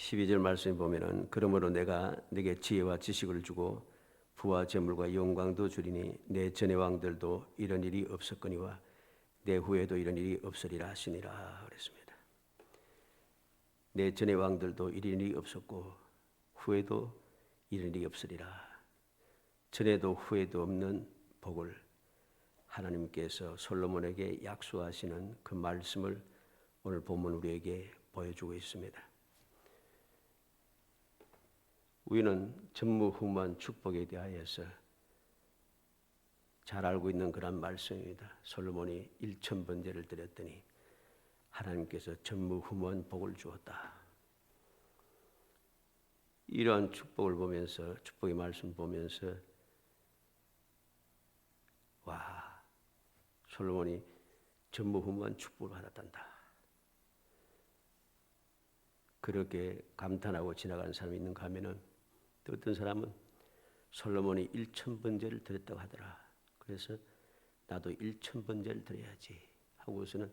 12절 말씀에 보면은 그러므로 내가 내게 지혜와 지식을 주고 부와 재물과 영광도 주리니 내 전의 왕들도 이런 일이 없었거니와 내 후에도 이런 일이 없으리라 하시니라 그랬습니다. 내 전의 왕들도 이런 일이 없었고 후에도 이런 일이 없으리라. 전에도 후에도 없는 복을 하나님께서 솔로몬에게 약수하시는 그 말씀을 오늘 본문 우리에게 보여주고 있습니다. 우리는 전무후무한 축복에 대하여서 잘 알고 있는 그런 말씀입니다. 솔로몬이 1천 번제를 드렸더니 하나님께서 전무후무한 복을 주었다. 이러한 축복을 보면서 축복의 말씀 보면서 와 솔로몬이 전무후무한 축복을 받았단다. 그렇게 감탄하고 지나가는 사람이 있는가 하면은 또 어떤 사람은 솔로몬이 1천 번제를 드렸다고 하더라. 그래서 나도 1천 번제를 드려야지 하고서는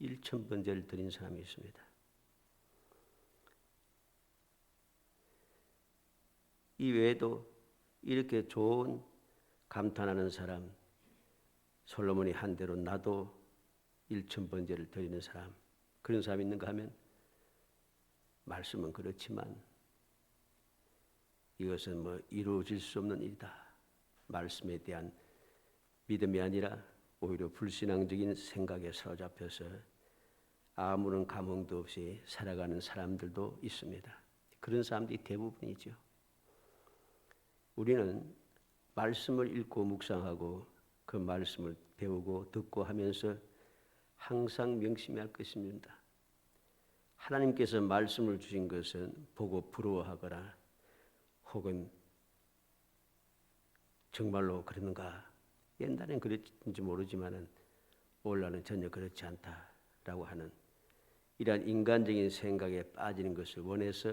1천 번제를 드린 사람이 있습니다. 이 외에도 이렇게 좋은 감탄하는 사람, 솔로몬이 한 대로 나도 1천 번제를 드리는 사람, 그런 사람이 있는가 하면 말씀은 그렇지만 이것은 뭐 이루어질 수 없는 일이다. 말씀에 대한 믿음이 아니라 오히려 불신앙적인 생각에 사로잡혀서 아무런 감흥도 없이 살아가는 사람들도 있습니다. 그런 사람들이 대부분이죠. 우리는 말씀을 읽고 묵상하고 그 말씀을 배우고 듣고 하면서 항상 명심해야 할 것입니다. 하나님께서 말씀을 주신 것은 보고 부러워하거나 혹은 정말로 그러는가 옛날엔 그랬는지 모르지만은 오늘날은 전혀 그렇지 않다라고 하는 이러한 인간적인 생각에 빠지는 것을 원해서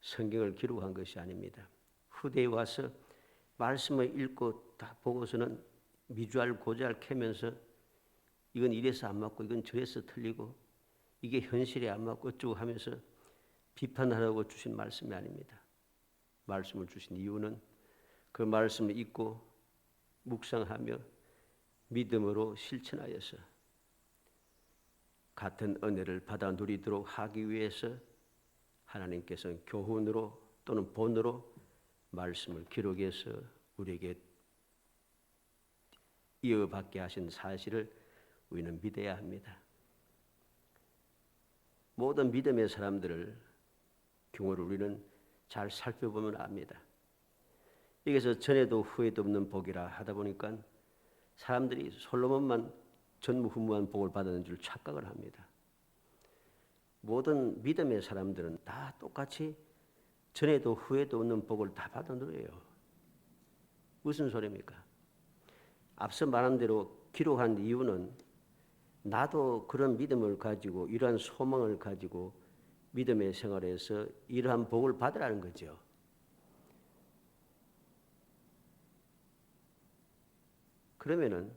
성경을 기록한 것이 아닙니다. 후대에 와서 말씀을 읽고 다 보고서는 미주알 고주알 캐면서 이건 이래서 안 맞고 이건 저래서 틀리고 이게 현실에 안 맞고 어쩌고 하면서 비판하라고 주신 말씀이 아닙니다. 말씀을 주신 이유는 그 말씀을 읽고 묵상하며 믿음으로 실천하여서 같은 은혜를 받아 누리도록 하기 위해서 하나님께서는 교훈으로 또는 본으로 말씀을 기록해서 우리에게 이어받게 하신 사실을 우리는 믿어야 합니다. 모든 믿음의 사람들을 경우를 우리는 잘 살펴보면 압니다. 여기서 전에도 후에도 없는 복이라 하다 보니까 사람들이 솔로몬만 전무후무한 복을 받았는 줄 착각을 합니다. 모든 믿음의 사람들은 다 똑같이 전에도 후에도 없는 복을 다 받아 누려요. 무슨 소리입니까? 앞서 말한 대로 기록한 이유는 나도 그런 믿음을 가지고 이러한 소망을 가지고 믿음의 생활에서 이러한 복을 받으라는 거죠. 그러면은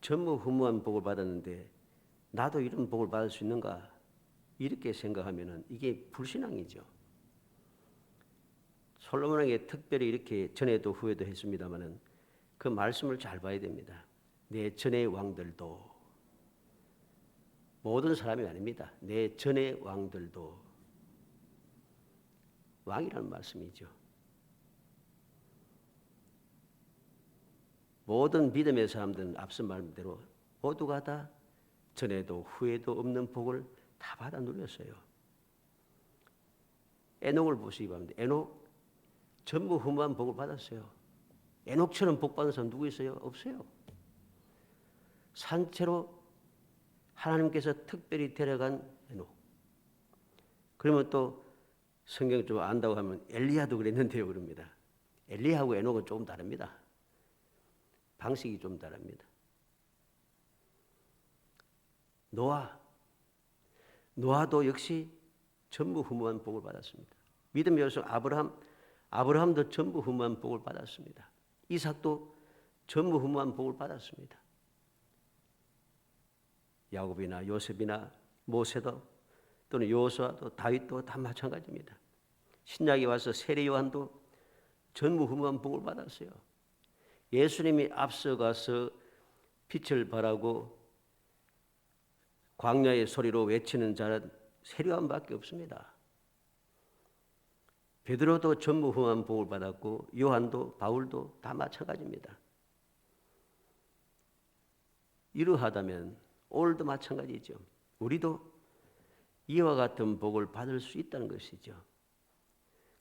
전무후무한 복을 받았는데 나도 이런 복을 받을 수 있는가 이렇게 생각하면은 이게 불신앙이죠. 솔로몬에게 특별히 이렇게 전에도 후에도 했습니다마는 그 말씀을 잘 봐야 됩니다. 내 전의 왕들도 모든 사람이 아닙니다. 내 전의 왕들도 왕이라는 말씀이죠. 모든 믿음의 사람들은 앞서 말대로 모두가 다 전에도 후에도 없는 복을 다 받아 누렸어요. 에녹을 보시기 바랍니다. 에녹 전부 후무한 복을 받았어요. 에녹처럼 복 받은 사람 누구 있어요? 없어요. 산채로 하나님께서 특별히 데려간 에녹. 그러면 또 성경 좀 안다고 하면 엘리야도 그랬는데요, 그럽니다. 엘리야하고 에녹은 조금 다릅니다. 방식이 좀 다릅니다. 노아, 노아도 역시 전부 후무한 복을 받았습니다. 믿음의 여성 아브라함, 아브라함도 전부 후무한 복을 받았습니다. 이삭도 전부 후무한 복을 받았습니다. 야곱이나 요셉이나 모세도 또는 요호수아도 다윗도 다 마찬가지입니다. 신약에 와서 세례 요한도 전무후무한 복을 받았어요. 예수님이 앞서가서 빛을 발하고 광야의 소리로 외치는 자는 세례 요한밖에 없습니다. 베드로도 전무후무한 복을 받았고 요한도 바울도 다 마찬가지입니다. 이러하다면 오늘도 마찬가지죠. 우리도 이와 같은 복을 받을 수 있다는 것이죠.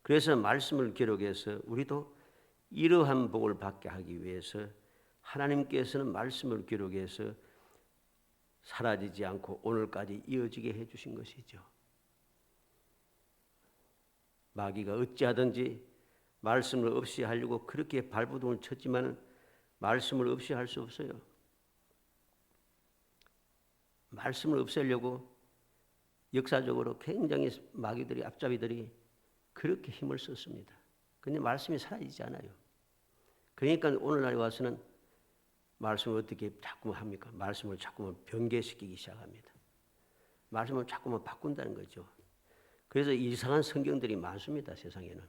그래서 말씀을 기록해서 우리도 이러한 복을 받게 하기 위해서 하나님께서는 말씀을 기록해서 사라지지 않고 오늘까지 이어지게 해 주신 것이죠. 마귀가 어찌하든지 말씀을 없이 하려고 그렇게 발부동을 쳤지만 말씀을 없이 할 수 없어요. 말씀을 없애려고 역사적으로 굉장히 마귀들이 앞잡이들이 그렇게 힘을 썼습니다. 근데 말씀이 사라지지 않아요. 그러니까 오늘날에 와서는 말씀을 어떻게 자꾸만 합니까? 말씀을 자꾸만 변개시키기 시작합니다. 말씀을 자꾸만 바꾼다는 거죠. 그래서 이상한 성경들이 많습니다. 세상에는.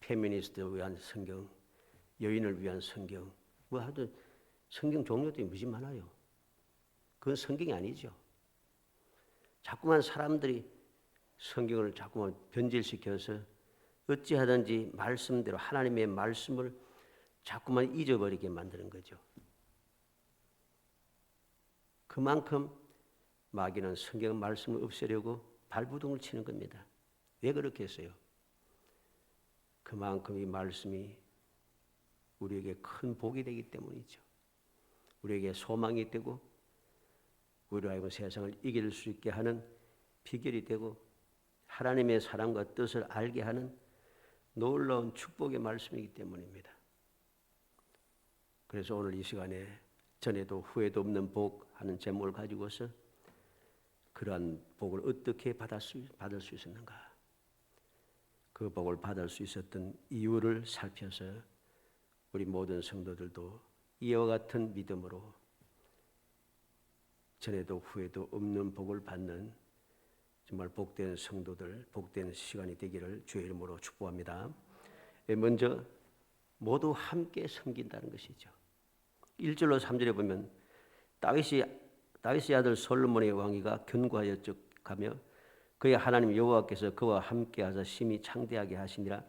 페미니스트를 위한 성경, 여인을 위한 성경, 뭐 하여튼 성경 종류들이 무지 많아요. 그건 성경이 아니죠. 자꾸만 사람들이 성경을 자꾸만 변질시켜서 어찌하든지 말씀대로 하나님의 말씀을 자꾸만 잊어버리게 만드는 거죠. 그만큼 마귀는 성경 말씀을 없애려고 발부동을 치는 겁니다. 왜 그렇게 했어요? 그만큼 이 말씀이 우리에게 큰 복이 되기 때문이죠. 우리에게 소망이 되고 우리로 하여금 세상을 이길 수 있게 하는 비결이 되고 하나님의 사랑과 뜻을 알게 하는 놀라운 축복의 말씀이기 때문입니다. 그래서 오늘 이 시간에 전에도 후회도 없는 복 하는 제목을 가지고서 그러한 복을 어떻게 받을 수, 받을 수 있었는가? 그 복을 받을 수 있었던 이유를 살펴서 우리 모든 성도들도 이와 같은 믿음으로 전에도 후회도 없는 복을 받는 정말 복된 성도들, 복된 시간이 되기를 주의 이름으로 축복합니다. 예, 먼저 모두 함께 섬긴다는 것이죠. 1절로 3절에 보면 다윗이 다윗의 아들 솔로몬의 왕위가 견고하여 가며 그의 하나님 여호와께서 그와 함께 하사 심히 창대하게 하시니라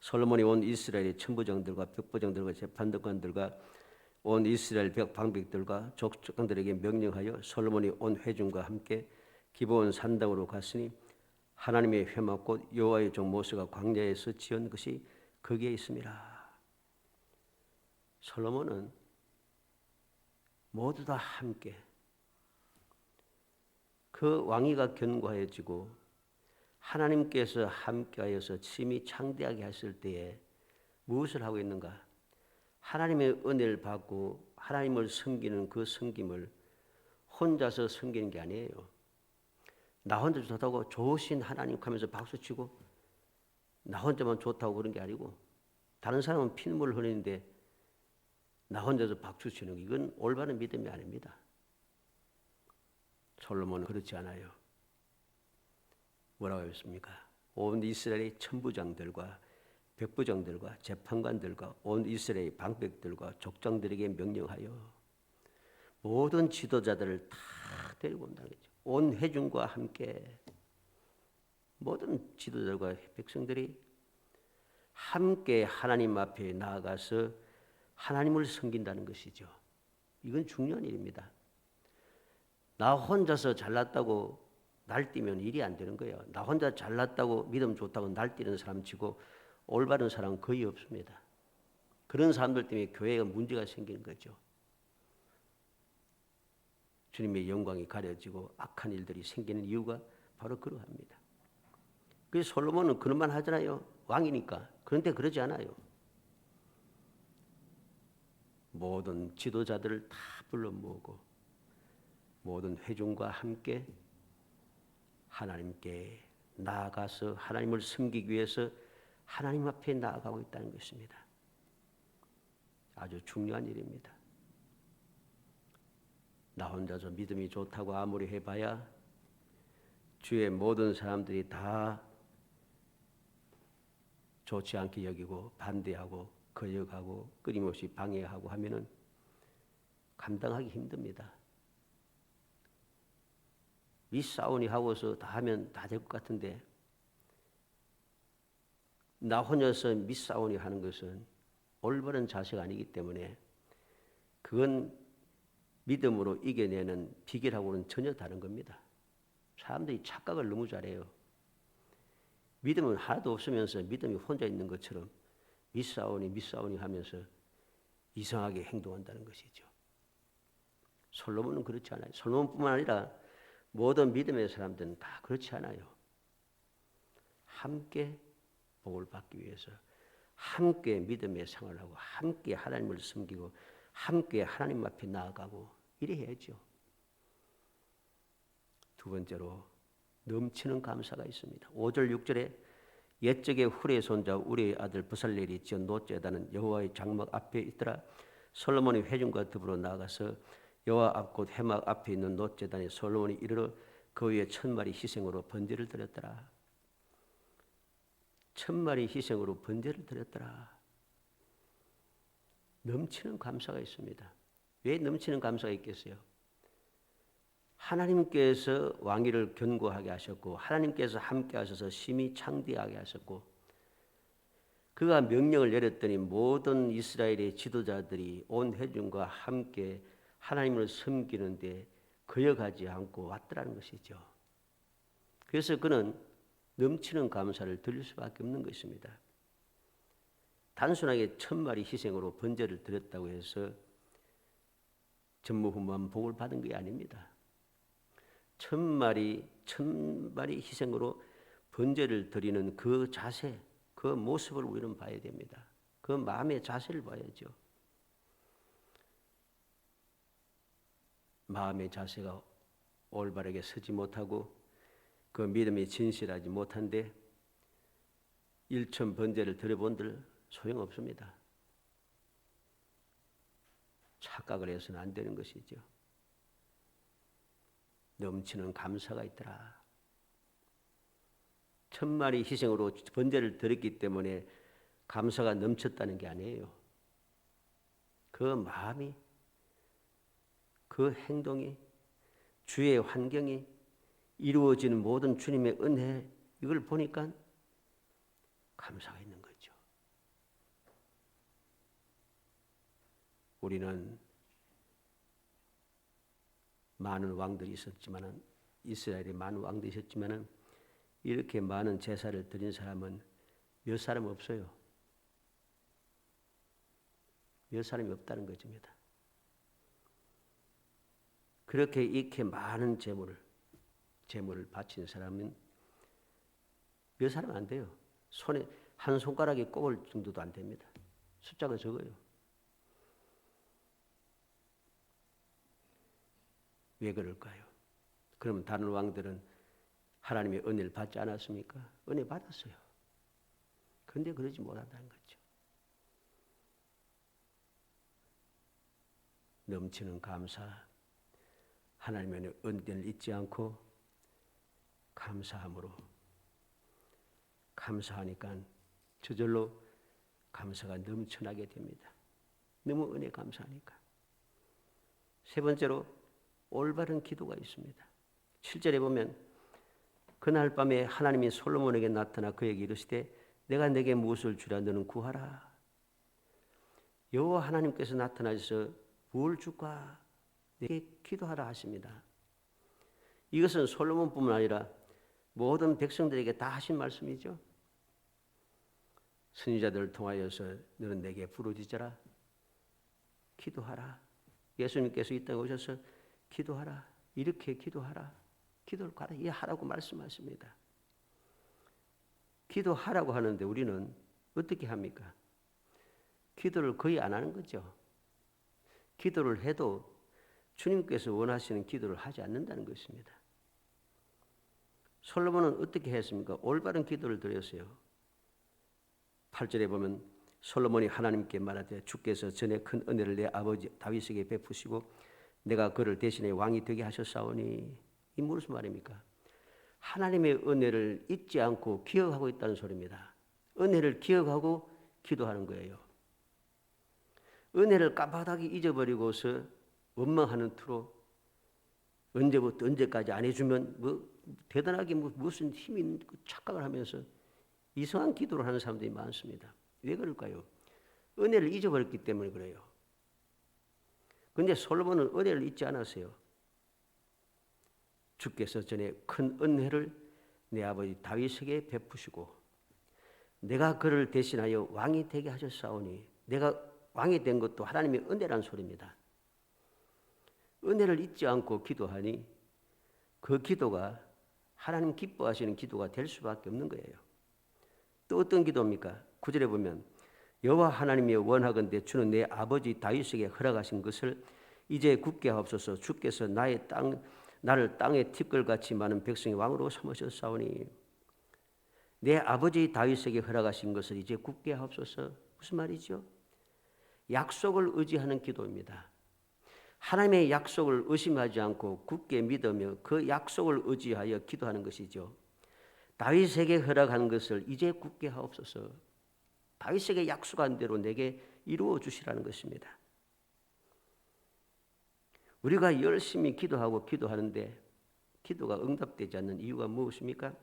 솔로몬이 온 이스라엘의 천부장들과 벽부장들과 재판관들과 온 이스라엘 벽 방백들과 족장들에게 명령하여 솔로몬이 온 회중과 함께 기본 산당으로 갔으니 하나님의 회막 곧 여호와의 종 모세가 광야에서 지은 것이 거기에 있습니다. 솔로몬은 모두 다 함께 그 왕위가 견고해지고 하나님께서 함께하여서 심히 창대하게 하실 때에 무엇을 하고 있는가? 하나님의 은혜를 받고 하나님을 섬기는 그 섬김을 혼자서 섬기는 게 아니에요. 나 혼자 좋다고 좋으신 하나님 하면서 박수치고 나 혼자만 좋다고 그런 게 아니고 다른 사람은 피눈물 흘리는데 나 혼자서 박수치는 이건 올바른 믿음이 아닙니다. 솔로몬은 그렇지 않아요. 뭐라고 했습니까? 온 이스라엘의 천부장들과 백부장들과 재판관들과 온 이스라엘 방백들과 족장들에게 명령하여 모든 지도자들을 다 데리고 온다는 거죠. 온 회중과 함께 모든 지도자들과 백성들이 함께 하나님 앞에 나아가서 하나님을 섬긴다는 것이죠. 이건 중요한 일입니다. 나 혼자서 잘났다고 날뛰면 일이 안 되는 거예요. 나 혼자 잘났다고 믿음 좋다고 날뛰는 사람 치고 올바른 사람 거의 없습니다. 그런 사람들 때문에 교회가 문제가 생기는 거죠. 주님의 영광이 가려지고 악한 일들이 생기는 이유가 바로 그러합니다. 그래서 솔로몬은 그런 말 하잖아요. 왕이니까. 그런데 그러지 않아요. 모든 지도자들을 다 불러 모으고 모든 회중과 함께 하나님께 나아가서 하나님을 섬기기 위해서 하나님 앞에 나아가고 있다는 것입니다. 아주 중요한 일입니다. 나 혼자서 믿음이 좋다고 아무리 해봐야 주의 모든 사람들이 다 좋지 않게 여기고 반대하고 거역하고 끊임없이 방해하고 하면은 감당하기 힘듭니다. 윗사원이 하고서 다 하면 다 될 것 같은데 나 혼자서 밑사원이 하는 것은 올바른 자세가 아니기 때문에 그건 믿음으로 이겨내는 비결하고는 전혀 다른 겁니다. 사람들이 착각을 너무 잘해요. 믿음은 하나도 없으면서 믿음이 혼자 있는 것처럼 밑사원이 밑사원이 하면서 이상하게 행동한다는 것이죠. 솔로몬은 그렇지 않아요. 솔로몬뿐만 아니라 모든 믿음의 사람들은 다 그렇지 않아요. 함께 복을 받기 위해서 함께 믿음의 생활하고 함께 하나님을 섬기고 함께 하나님 앞에 나아가고 이래 야죠 두 번째로 넘치는 감사가 있습니다. 5절 6절에 옛적의 후레 손자 우리의 아들 부살렐이 지은 노제단은 여호와의 장막 앞에 있더라. 솔로몬이 회중과 더불어 나가서 여호와 앞곧 해막 앞에 있는 노제단에 솔로몬이 이르러 그 위에 천 마리 희생으로 번제를 드렸더라. 천 마리 희생으로 번제를 드렸더라. 넘치는 감사가 있습니다. 왜 넘치는 감사가 있겠어요? 하나님께서 왕위를 견고하게 하셨고 하나님께서 함께 하셔서 심히 창대하게 하셨고 그가 명령을 내렸더니 모든 이스라엘의 지도자들이 온 회중과 함께 하나님을 섬기는데 거역하지 않고 왔더라는 것이죠. 그래서 그는 넘치는 감사를 드릴 수밖에 없는 것입니다. 단순하게 천 마리 희생으로 번제를 드렸다고 해서 전무후무한 복을 받은 게 아닙니다. 천 마리 천 마리 희생으로 번제를 드리는 그 자세, 그 모습을 우리는 봐야 됩니다. 그 마음의 자세를 봐야죠. 마음의 자세가 올바르게 서지 못하고 그 믿음이 진실하지 못한데 일천 번제를 드려본들 소용없습니다. 착각을 해서는 안 되는 것이죠. 넘치는 감사가 있더라. 천마리 희생으로 번제를 드렸기 때문에 감사가 넘쳤다는 게 아니에요. 그 마음이, 그 행동이, 주의 환경이 이루어지는 모든 주님의 은혜, 이걸 보니까 감사가 있는 거죠. 우리는 많은 왕들이 있었지만은 이스라엘에 많은 왕들이 있었지만은 이렇게 많은 제사를 드린 사람은 몇 사람 없어요. 몇 사람이 없다는 것입니다. 그렇게 이렇게 많은 재물을 재물을 바친 사람은 몇 사람 안 돼요. 손에 한 손가락에 꼽을 정도도 안 됩니다. 숫자가 적어요. 왜 그럴까요? 그러면 다른 왕들은 하나님의 은혜를 받지 않았습니까? 은혜 받았어요. 그런데 그러지 못한다는 거죠. 넘치는 감사, 하나님의 은혜를 잊지 않고 감사함으로 감사하니까 저절로 감사가 넘쳐나게 됩니다. 너무 은혜 감사하니까. 세 번째로 올바른 기도가 있습니다. 7절에 보면 그날 밤에 하나님이 솔로몬에게 나타나 그에게 이르시되 내가 내게 무엇을 주라 너는 구하라. 여호와 하나님께서 나타나셔서 뭘 줄까? 내게 기도하라 하십니다. 이것은 솔로몬뿐만 아니라 모든 백성들에게 다 하신 말씀이죠. 선지자들을 통하여서 너는 내게 부르짖어라. 기도하라. 예수님께서 이 땅에 오셔서 기도하라. 이렇게 기도하라. 기도를 가라. 이 하라고 말씀하십니다. 기도하라고 하는데 우리는 어떻게 합니까? 기도를 거의 안 하는 거죠. 기도를 해도 주님께서 원하시는 기도를 하지 않는다는 것입니다. 솔로몬은 어떻게 했습니까? 올바른 기도를 드렸어요. 8절에 보면 솔로몬이 하나님께 말하되 주께서 전에 큰 은혜를 내 아버지 다윗에게 베푸시고 내가 그를 대신에 왕이 되게 하셨사오니 이 무슨 말입니까? 하나님의 은혜를 잊지 않고 기억하고 있다는 소리입니다. 은혜를 기억하고 기도하는 거예요. 은혜를 깜빡하게 잊어버리고서 원망하는 투로 언제부터 언제까지 안 해주면 뭐 대단하게 뭐 무슨 힘이 있는 그 착각을 하면서 이상한 기도를 하는 사람들이 많습니다. 왜 그럴까요? 은혜를 잊어버렸기 때문에 그래요. 근데 솔로몬은 은혜를 잊지 않았어요. 주께서 전에 큰 은혜를 내 아버지 다윗에게 베푸시고 내가 그를 대신하여 왕이 되게 하셨사오니 내가 왕이 된 것도 하나님의 은혜란 소리입니다. 은혜를 잊지 않고 기도하니 그 기도가 하나님 기뻐하시는 기도가 될 수밖에 없는 거예요. 또 어떤 기도입니까? 구절에 보면 여호와 하나님이 원하건대 주는 내 아버지 다윗에게 허락하신 것을 이제 굳게 하옵소서 주께서 나의 땅 나를 땅의 티끌같이 많은 백성의 왕으로 삼으셨사오니 내 아버지 다윗에게 허락하신 것을 이제 굳게 하옵소서 무슨 말이죠? 약속을 의지하는 기도입니다. 하나님의 약속을 의심하지 않고 굳게 믿으며 그 약속을 의지하여 기도하는 것이죠. 다윗에게 허락한 것을 이제 굳게 하옵소서. 다윗에게 약속한 대로 내게 이루어 주시라는 것입니다. 우리가 열심히 기도하고 기도하는데 기도가 응답되지 않는 이유가 무엇입니까?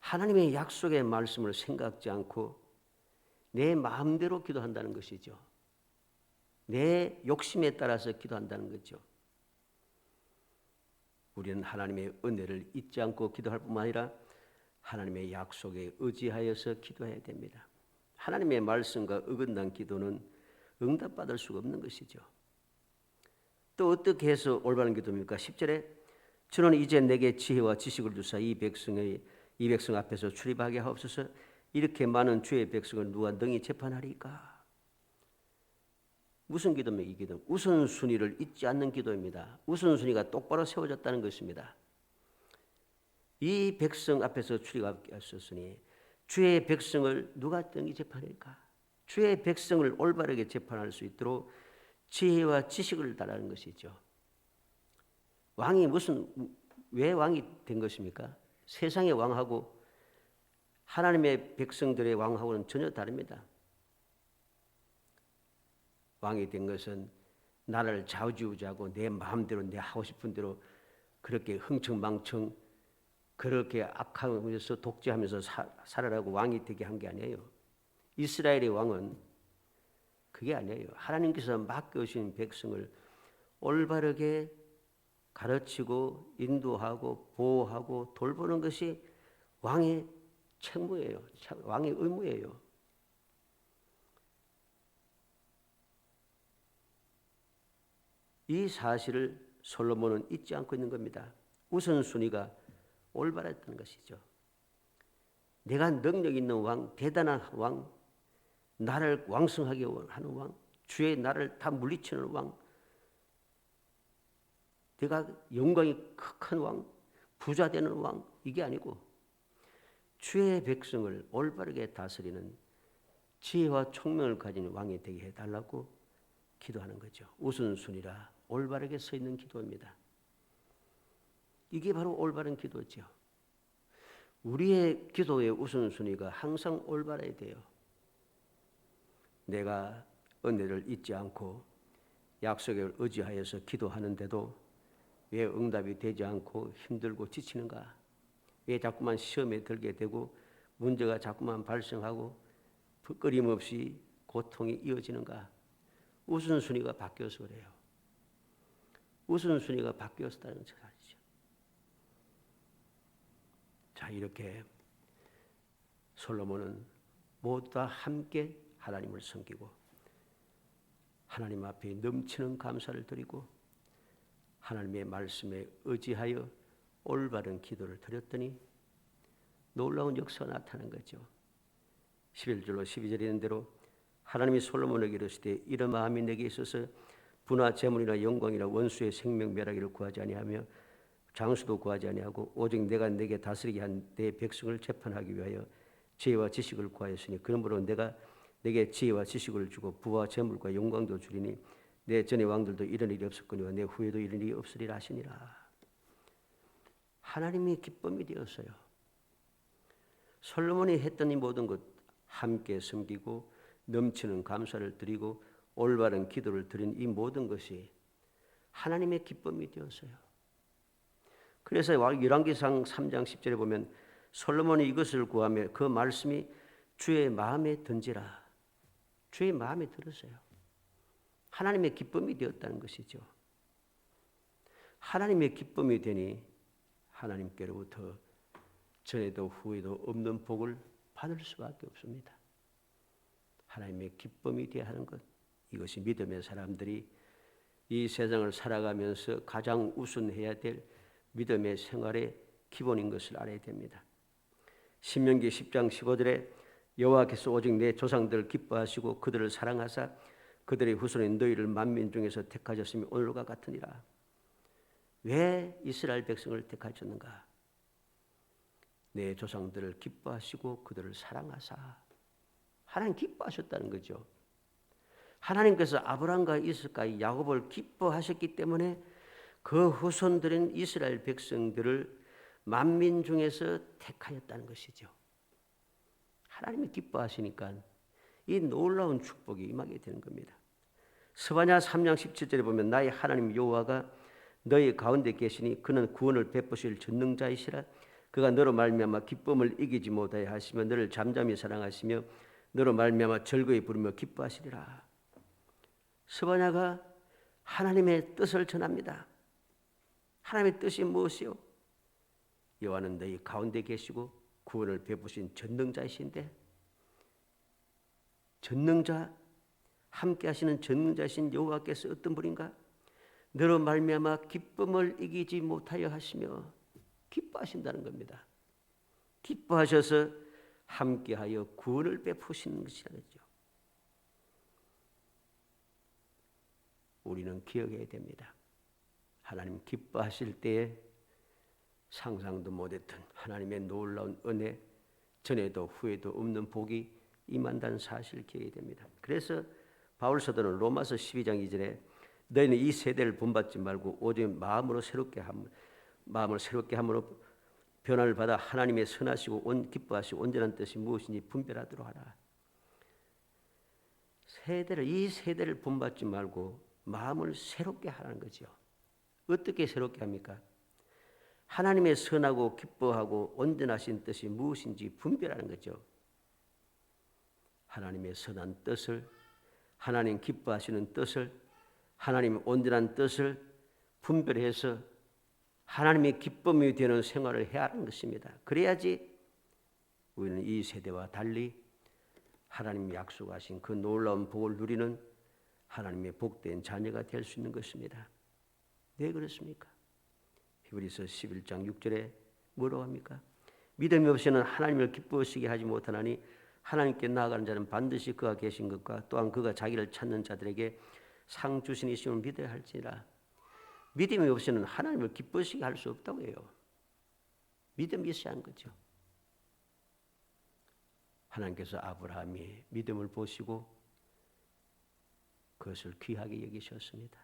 하나님의 약속의 말씀을 생각지 않고 내 마음대로 기도한다는 것이죠. 내 욕심에 따라서 기도한다는 거죠. 우리는 하나님의 은혜를 잊지 않고 기도할 뿐만 아니라 하나님의 약속에 의지하여서 기도해야 됩니다. 하나님의 말씀과 어긋난 기도는 응답받을 수가 없는 것이죠. 또 어떻게 해서 올바른 기도입니까? 10절에 주는 이제 내게 지혜와 지식을 주사 이 백성의 이 백성 앞에서 출입하게 하옵소서 이렇게 많은 주의 백성을 누가 능히 재판하리까? 무슨 기도입니까? 이 기도 우선순위를 잊지 않는 기도입니다. 우선순위가 똑바로 세워졌다는 것입니다. 이 백성 앞에서 출입하셨으니 주의 백성을 누가 능히 재판할까? 주의 백성을 올바르게 재판할 수 있도록 지혜와 지식을 달라는 것이죠. 왕이 무슨 왜 왕이 된 것입니까? 세상의 왕하고 하나님의 백성들의 왕하고는 전혀 다릅니다. 왕이 된 것은 나를 좌우지우지하고 내 마음대로 내 하고 싶은 대로 그렇게 흥청망청 그렇게 악하면서 독재하면서 사, 살아라고 왕이 되게 한 게 아니에요. 이스라엘의 왕은 그게 아니에요. 하나님께서 맡겨주신 백성을 올바르게 가르치고 인도하고 보호하고 돌보는 것이 왕의 책무예요. 왕의 의무예요. 이 사실을 솔로몬은 잊지 않고 있는 겁니다. 우선순위가 올바랐다는 것이죠. 내가 능력 있는 왕, 대단한 왕, 나를 왕성하게 하는 왕, 주의 나를 다 물리치는 왕, 내가 영광이 큰 왕, 부자 되는 왕, 이게 아니고 주의 백성을 올바르게 다스리는 지혜와 총명을 가진 왕이 되게 해달라고 기도하는 거죠. 우선순위라 올바르게 서 있는 기도입니다. 이게 바로 올바른 기도죠. 우리의 기도의 우선순위가 항상 올바라야 돼요. 내가 은혜를 잊지 않고 약속을 의지하여서 기도하는데도 왜 응답이 되지 않고 힘들고 지치는가? 왜 자꾸만 시험에 들게 되고 문제가 자꾸만 발생하고 끊임없이 고통이 이어지는가? 우선순위가 바뀌어서 그래요. 우선순위가 바뀌었다는 사실이죠. 자, 이렇게 솔로몬은 모두 다 함께 하나님을 섬기고 하나님 앞에 넘치는 감사를 드리고 하나님의 말씀에 의지하여 올바른 기도를 드렸더니 놀라운 역사가 나타난 거죠. 11절로 12절에 있는 대로 하나님이 솔로몬에게 이르시되 이런 마음이 내게 있어서 부나 재물이나 영광이나 원수의 생명 멸하기를 구하지 아니하며 장수도 구하지 아니하고 오직 내가 내게 다스리게 한 내 백성을 재판하기 위하여 지혜와 지식을 구하였으니 그러므로 내가 내게 지혜와 지식을 주고 부와 재물과 영광도 주리니 내 전의 왕들도 이런 일이 없었거니와 내 후에도 이런 일이 없으리라 하시니라. 하나님의 기쁨이 되었어요. 솔로몬이 했던 이 모든 것 함께 섬기고 넘치는 감사를 드리고 올바른 기도를 드린 이 모든 것이 하나님의 기쁨이 되었어요. 그래서 열왕기상 3장 10절에 보면 솔로몬이 이것을 구하며 그 말씀이 주의 마음에 든지라 주의 마음에 들었어요. 하나님의 기쁨이 되었다는 것이죠. 하나님의 기쁨이 되니 하나님께로부터 전에도 후에도 없는 복을 받을 수밖에 없습니다. 하나님의 기쁨이 되어야 하는 것 이것이 믿음의 사람들이 이 세상을 살아가면서 가장 우선해야 될 믿음의 생활의 기본인 것을 알아야 됩니다. 신명기 10장 15절에 여호와께서 오직 내 조상들을 기뻐하시고 그들을 사랑하사 그들의 후손인 너희를 만민 중에서 택하셨으니 오늘과 같으니라. 왜 이스라엘 백성을 택하셨는가? 내 조상들을 기뻐하시고 그들을 사랑하사 하나님 기뻐하셨다는 거죠. 하나님께서 아브라함과 이스까 야곱을 기뻐하셨기 때문에 그 후손들인 이스라엘 백성들을 만민 중에서 택하였다는 것이죠. 하나님이 기뻐하시니까 이 놀라운 축복이 임하게 되는 겁니다. 스바냐 3장 17절에 보면 나의 하나님 여호와가 너희 가운데 계시니 그는 구원을 베푸실 전능자이시라 그가 너로 말미암아 기쁨을 이기지 못하여 하시며 너를 잠잠히 사랑하시며 너로 말미암아 즐거이 부르며 기뻐하시리라. 스바냐가 하나님의 뜻을 전합니다. 하나님의 뜻이 무엇이요? 여호와는 너희 가운데 계시고 구원을 베푸신 전능자이신데 전능자 함께 하시는 전능자신 여호와께서 어떤 분인가? 너로 말미암아 기쁨을 이기지 못하여 하시며 기뻐하신다는 겁니다. 기뻐하셔서 함께하여 구원을 베푸시는 것이라죠. 우리는 기억해야 됩니다. 하나님 기뻐하실 때에 상상도 못했던 하나님의 놀라운 은혜 전에도 후에도 없는 복이 임한다는 사실을 기억해야 됩니다. 그래서 바울 사도는 로마서 12장 2절에 너희는 이 세대를 본받지 말고 오직 마음으로 새롭게 함 마음을 새롭게 함으로 변화를 받아 하나님의 선하시고 온 기뻐하시고 온전한 뜻이 무엇인지 분별하도록 하라. 세대를 이 세대를 본받지 말고 마음을 새롭게 하라는 거죠. 어떻게 새롭게 합니까? 하나님의 선하고 기뻐하고 온전하신 뜻이 무엇인지 분별하는 거죠. 하나님의 선한 뜻을 하나님 기뻐하시는 뜻을 하나님 온전한 뜻을 분별해서 하나님의 기쁨이 되는 생활을 해야 하는 것입니다. 그래야지 우리는 이 세대와 달리 하나님 약속하신 그 놀라운 복을 누리는 하나님의 복된 자녀가 될 수 있는 것입니다. 왜 그렇습니까? 히브리서 11장 6절에 뭐라고 합니까? 믿음이 없이는 하나님을 기쁘시게 하지 못하나니 하나님께 나아가는 자는 반드시 그가 계신 것과 또한 그가 자기를 찾는 자들에게 상 주신 이심을 믿어야 할지라. 믿음이 없이는 하나님을 기쁘시게 할 수 없다고 해요. 믿음이 있어야 하는 거죠. 하나님께서 아브라함이 믿음을 보시고 그것을 귀하게 여기셨습니다.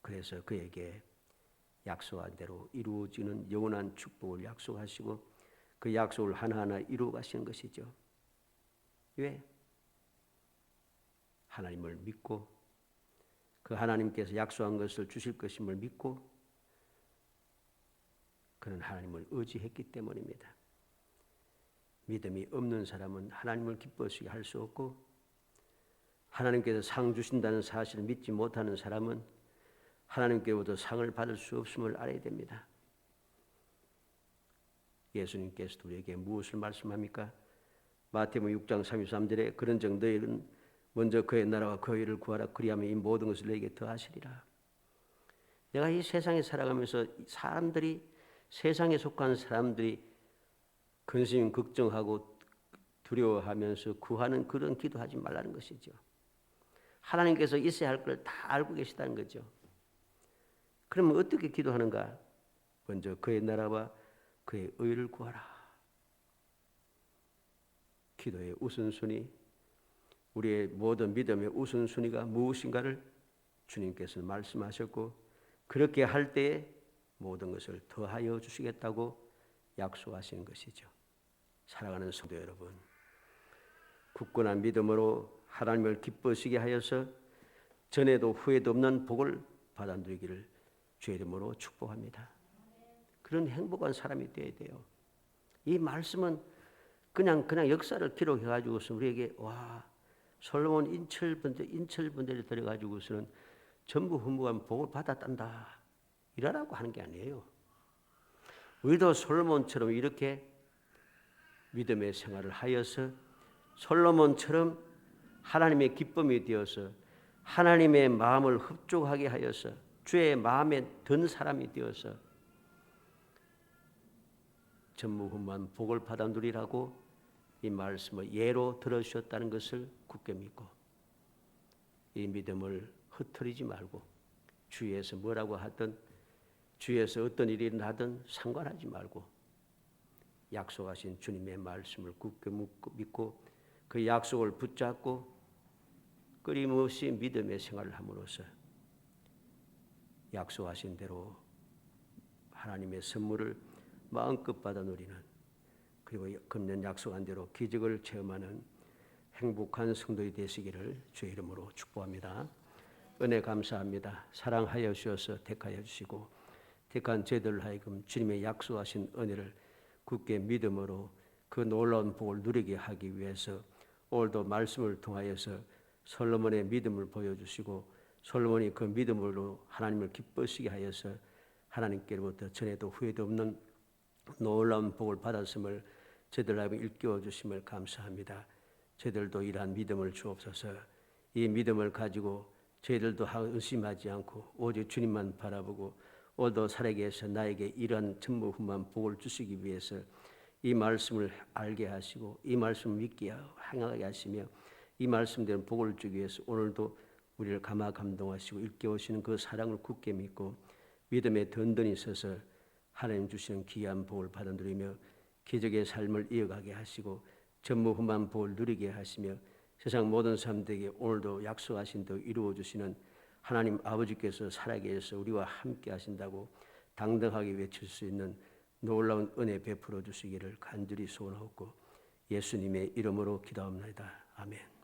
그래서 그에게 약속한 대로 이루어지는 영원한 축복을 약속하시고 그 약속을 하나하나 이루어 가시는 것이죠. 왜? 하나님을 믿고 그 하나님께서 약속한 것을 주실 것임을 믿고 그는 하나님을 의지했기 때문입니다. 믿음이 없는 사람은 하나님을 기뻐하게 할 수 없고 하나님께서 상 주신다는 사실을 믿지 못하는 사람은 하나님께로부터 상을 받을 수 없음을 알아야 됩니다. 예수님께서 우리에게 무엇을 말씀합니까? 마태복음 6장 33절에 그런즉 너희는 먼저 그의 나라와 그의 를 구하라 그리하면 이 모든 것을 너에게 더하시리라. 내가 이 세상에 살아가면서 사람들이 세상에 속한 사람들이 근심 걱정하고 두려워하면서 구하는 그런 기도하지 말라는 것이죠. 하나님께서 있어야 할 걸 다 알고 계시다는 거죠. 그러면 어떻게 기도하는가? 먼저 그의 나라와 그의 의를 구하라. 기도의 우선순위, 우리의 모든 믿음의 우선순위가 무엇인가를 주님께서 말씀하셨고 그렇게 할 때에 모든 것을 더하여 주시겠다고 약속하시는 것이죠. 사랑하는 성도 여러분, 굳건한 믿음으로 하나님을 기뻐시게 하여서 전에도 후에도 없는 복을 받아 누리기를 주의 이름으로 축복합니다. 그런 행복한 사람이 되어야 돼요. 이 말씀은 그냥 그냥 역사를 기록해 가지고서 우리에게 와 솔로몬 인철 분들 인철 분들이 들어 가지고서는 전부 후무한 복을 받았단다 이러라고 하는 게 아니에요. 우리도 솔로몬처럼 이렇게 믿음의 생활을 하여서 솔로몬처럼 하나님의 기쁨이 되어서 하나님의 마음을 흡족하게 하여서 주의 마음에 든 사람이 되어서 전무후무한 복을 받아 누리라고 이 말씀을 예로 들어주셨다는 것을 굳게 믿고 이 믿음을 흩트리지 말고 주위에서 뭐라고 하든 주위에서 어떤 일이 나든 상관하지 말고 약속하신 주님의 말씀을 굳게 믿고 그 약속을 붙잡고 끊임없이 믿음의 생활을 함으로써 약속하신 대로 하나님의 선물을 마음껏 받아 누리는 그리고 금년 약속한 대로 기적을 체험하는 행복한 성도이 되시기를 주의 이름으로 축복합니다. 은혜 감사합니다. 사랑하여 주셔서 택하여 주시고 택한 저희들 하여금 주님의 약속하신 은혜를 굳게 믿음으로 그 놀라운 복을 누리게 하기 위해서 오늘도 말씀을 통하여서 솔로몬의 믿음을 보여주시고 솔로몬이 그 믿음으로 하나님을 기쁘시게 하여서 하나님께로부터 전에도 후회도 없는 놀라운 복을 받았음을 저희들 하여 일깨워 주심을 감사합니다. 저희들도 이러한 믿음을 주옵소서. 이 믿음을 가지고 저희들도 의심하지 않고 오직 주님만 바라보고 오늘도 살아계서 나에게 이러한 전무후무한 복을 주시기 위해서 이 말씀을 알게 하시고 이 말씀을 믿게 행하게 하시며 이 말씀대로 복을 주기 위해서 오늘도 우리를 감화 감동하시고 일깨우시는 그 사랑을 굳게 믿고 믿음에 든든히 서서 하나님 주시는 귀한 복을 받아 누리며 기적의 삶을 이어가게 하시고 전무후무한 복을 누리게 하시며 세상 모든 사람들에게 오늘도 약속하신 대로 이루어 주시는 하나님 아버지께서 살아계셔서 우리와 함께 하신다고 당당하게 외칠 수 있는 놀라운 은혜 베풀어 주시기를 간절히 소원하고 예수님의 이름으로 기도합니다. 아멘.